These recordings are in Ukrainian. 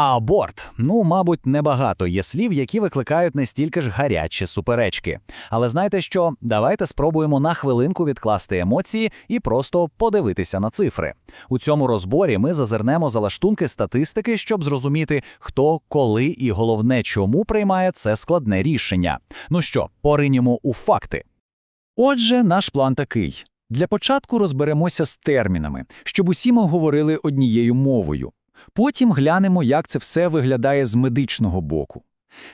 А аборт, ну, мабуть, небагато є слів, які викликають не стільки ж гарячі суперечки. Але знаєте що? Давайте спробуємо на хвилинку відкласти емоції і просто подивитися на цифри. У цьому розборі ми зазирнемо за лаштунки статистики, щоб зрозуміти, хто, коли і головне, чому приймає це складне рішення. Ну що, поринемо у факти. Отже, наш план такий. Для початку розберемося з термінами, щоб усі ми говорили однією мовою. Потім глянемо, як це все виглядає з медичного боку.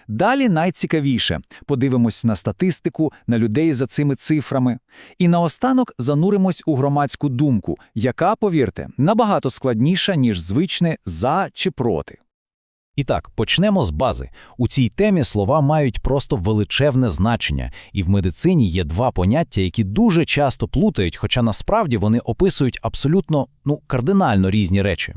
Далі найцікавіше подивимось на статистику, на людей за цими цифрами. І наостанок зануримось у громадську думку, яка, повірте, набагато складніша, ніж звичне «за» чи «проти». І так, почнемо з бази. У цій темі слова мають просто величезне значення, і в медицині є два поняття, які дуже часто плутають, хоча насправді вони описують абсолютно ну, кардинально різні речі.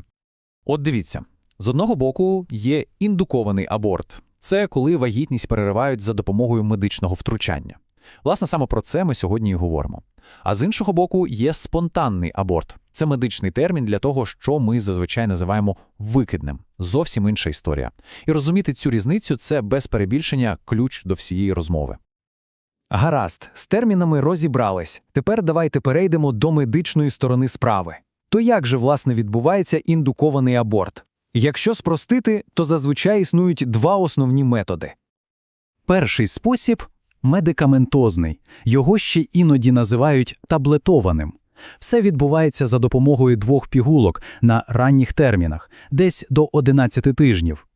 От дивіться, з одного боку є індукований аборт. Це коли вагітність переривають за допомогою медичного втручання. Власне, саме про це ми сьогодні і говоримо. А з іншого боку, є спонтанний аборт. Це медичний термін для того, що ми зазвичай називаємо викидним. Зовсім інша історія. І розуміти цю різницю це без перебільшення ключ до всієї розмови. Гаразд, з термінами розібрались. Тепер давайте перейдемо до медичної сторони справи. То як же, власне, відбувається індукований аборт? Якщо спростити, то зазвичай існують два основні методи. Перший спосіб медикаментозний. Його ще іноді називають таблетованим. Все відбувається за допомогою двох пігулок на ранніх термінах, десь до 11 тижнів.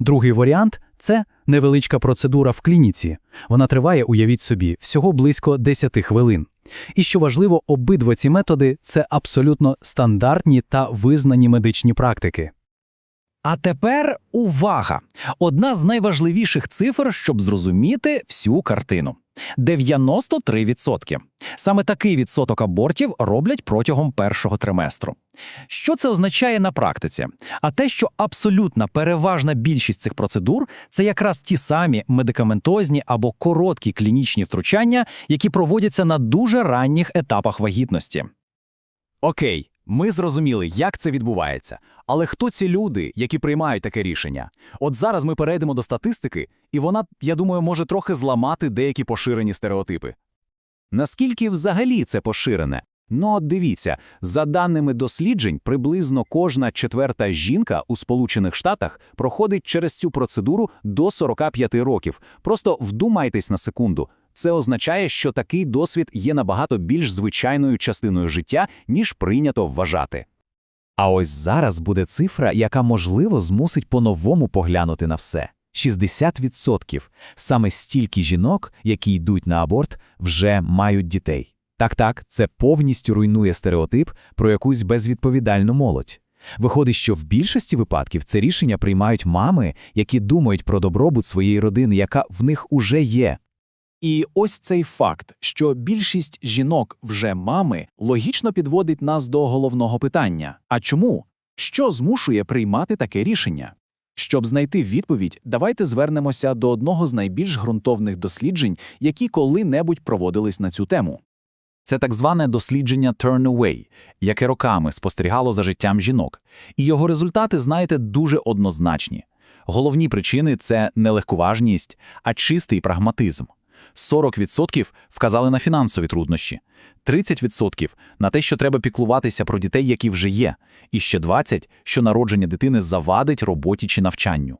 Другий варіант це невеличка процедура в клініці. Вона триває, уявіть собі, всього близько 10 хвилин. І що важливо, обидва ці методи це абсолютно стандартні та визнані медичні практики. А тепер увага! Одна з найважливіших цифр, щоб зрозуміти всю картину. 93%. Саме такий відсоток абортів роблять протягом першого триместру. Що це означає на практиці? А те, що абсолютна переважна більшість цих процедур це якраз ті самі медикаментозні або короткі клінічні втручання, які проводяться на дуже ранніх етапах вагітності. Окей, ми зрозуміли, як це відбувається. Але хто ці люди, які приймають таке рішення? От зараз ми перейдемо до статистики, і вона, я думаю, може трохи зламати деякі поширені стереотипи. Наскільки взагалі це поширене? Ну, от дивіться, за даними досліджень, приблизно кожна четверта жінка у Сполучених Штатах проходить через цю процедуру до 45 років. Просто вдумайтесь на секунду. Це означає, що такий досвід є набагато більш звичайною частиною життя, ніж прийнято вважати. А ось зараз буде цифра, яка, можливо, змусить по-новому поглянути на все. 60%. Саме стільки жінок, які йдуть на аборт, вже мають дітей. Так-так, це повністю руйнує стереотип про якусь безвідповідальну молодь. Виходить, що в більшості випадків це рішення приймають мами, які думають про добробут своєї родини, яка в них уже є. І ось цей факт, що більшість жінок вже мами, логічно підводить нас до головного питання: а чому? Що змушує приймати таке рішення? Щоб знайти відповідь, давайте звернемося до одного з найбільш ґрунтовних досліджень, які коли-небудь проводились на цю тему. Це так зване дослідження Turn Away, яке роками спостерігало за життям жінок. І його результати, знаєте, дуже однозначні. Головні причини це не легковажність, а чистий прагматизм. 40% вказали на фінансові труднощі, 30% на те, що треба піклуватися про дітей, які вже є, і ще 20% що народження дитини завадить роботі чи навчанню.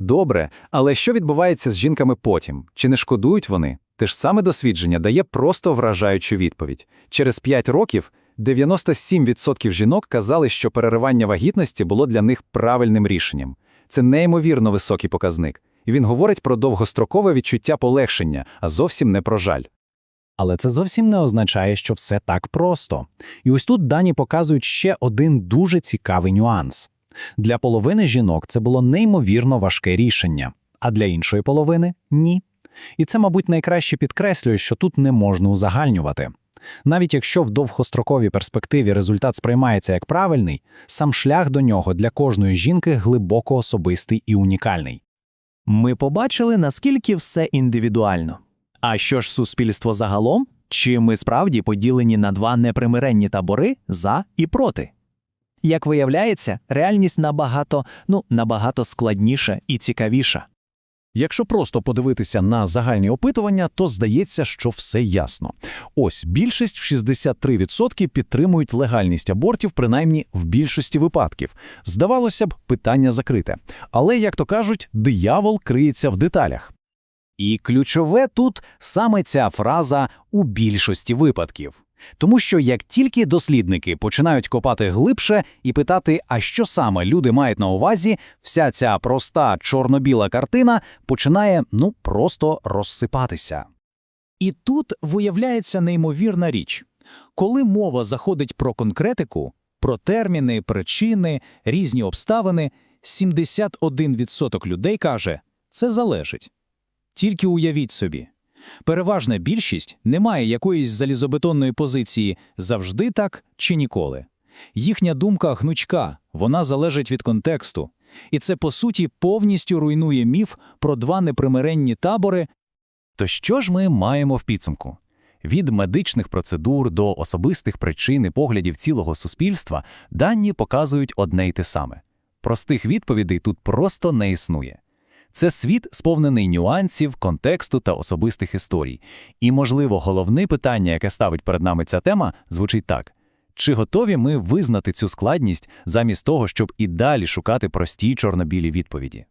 Добре, але що відбувається з жінками потім? Чи не шкодують вони? Те ж саме дослідження дає просто вражаючу відповідь. Через 5 років 97% жінок казали, що переривання вагітності було для них правильним рішенням. Це неймовірно високий показник. І він говорить про довгострокове відчуття полегшення, а зовсім не про жаль. Але це зовсім не означає, що все так просто. І ось тут дані показують ще один дуже цікавий нюанс. Для половини жінок це було неймовірно важке рішення, а для іншої половини ні. І це, мабуть, найкраще підкреслює, що тут не можна узагальнювати. Навіть якщо в довгостроковій перспективі результат сприймається як правильний, сам шлях до нього для кожної жінки глибоко особистий і унікальний. Ми побачили, наскільки все індивідуально. А що ж суспільство загалом? Чи ми справді поділені на два непримиренні табори за і проти? Як виявляється, реальність набагато, ну, набагато складніша і цікавіша. Якщо просто подивитися на загальні опитування, то здається, що все ясно. Ось більшість в 63% підтримують легальність абортів, принаймні в більшості випадків. Здавалося б, питання закрите. Але, як то кажуть, диявол криється в деталях. І ключове тут саме ця фраза «у більшості випадків». Тому що як тільки дослідники починають копати глибше і питати, а що саме люди мають на увазі, вся ця проста чорно-біла картина починає, ну, просто розсипатися. І тут виявляється неймовірна річ. Коли мова заходить про конкретику, про терміни, причини, різні обставини, 71% людей каже «це залежить». Тільки уявіть собі. Переважна більшість не має якоїсь залізобетонної позиції «завжди так» чи «ніколи». Їхня думка гнучка, вона залежить від контексту. І це, по суті, повністю руйнує міф про два непримиренні табори. То що ж ми маємо в підсумку? Від медичних процедур до особистих причин і поглядів цілого суспільства дані показують одне й те саме. Простих відповідей тут просто не існує. Це світ, сповнений нюансів, контексту та особистих історій. І, можливо, головне питання, яке ставить перед нами ця тема, звучить так: чи готові ми визнати цю складність замість того, щоб і далі шукати прості чорно-білі відповіді?